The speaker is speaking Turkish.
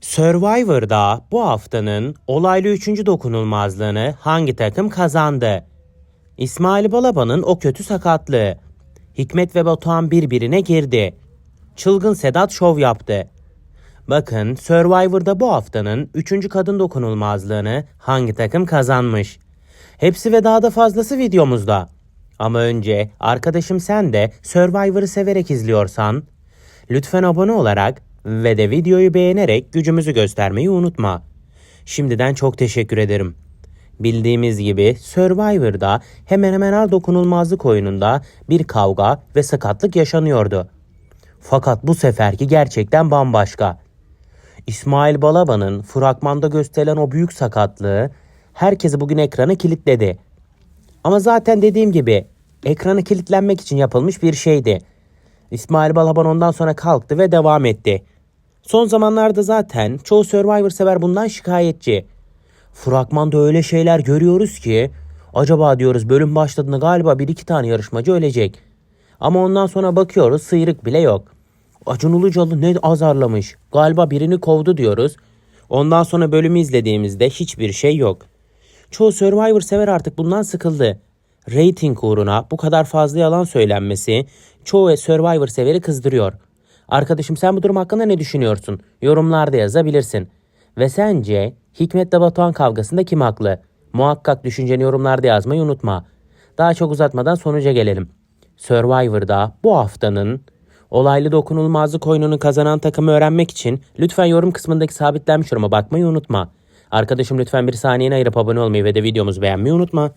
Survivor'da bu haftanın olaylı 3. dokunulmazlığını hangi takım kazandı? İsmail Balaban'ın o kötü sakatlığı. Hikmet ve Batuhan birbirine girdi. Çılgın Sedat şov yaptı. Bakın Survivor'da bu haftanın 3. kadın dokunulmazlığını hangi takım kazanmış? Hepsi ve daha da fazlası videomuzda. Ama önce arkadaşım sen de Survivor'ı severek izliyorsan lütfen abone olarak ve de videoyu beğenerek gücümüzü göstermeyi unutma. Şimdiden çok teşekkür ederim. Bildiğimiz gibi Survivor'da hemen hemen her dokunulmazlık oyununda bir kavga ve sakatlık yaşanıyordu. Fakat bu seferki gerçekten bambaşka. İsmail Balaban'ın fragmanda gösterilen o büyük sakatlığı herkesi bugün ekrana kilitledi. Ama zaten dediğim gibi ekranı kilitlenmek için yapılmış bir şeydi. İsmail Balaban ondan sonra kalktı ve devam etti. Son zamanlarda zaten çoğu Survivor sever bundan şikayetçi. Fragmanda öyle şeyler görüyoruz ki acaba diyoruz bölüm başladığında galiba bir iki tane yarışmacı ölecek. Ama ondan sonra bakıyoruz sıyrık bile yok. Acun Ilıcalı ne azarlamış. Galiba birini kovdu diyoruz. Ondan sonra bölümü izlediğimizde hiçbir şey yok. Çoğu Survivor sever artık bundan sıkıldı. Rating uğruna bu kadar fazla yalan söylenmesi çoğu Survivor severi kızdırıyor. Arkadaşım sen bu durum hakkında ne düşünüyorsun? Yorumlarda yazabilirsin. Ve sence Hikmet ve Batuhan kavgasında kim haklı? Muhakkak düşünceni yorumlarda yazmayı unutma. Daha çok uzatmadan sonuca gelelim. Survivor'da bu haftanın olaylı dokunulmazlık oyununu kazanan takımı öğrenmek için lütfen yorum kısmındaki sabitlenmiş yoruma bakmayı unutma. Arkadaşım lütfen bir saniyeni ayırıp abone olmayı ve de videomuzu beğenmeyi unutma.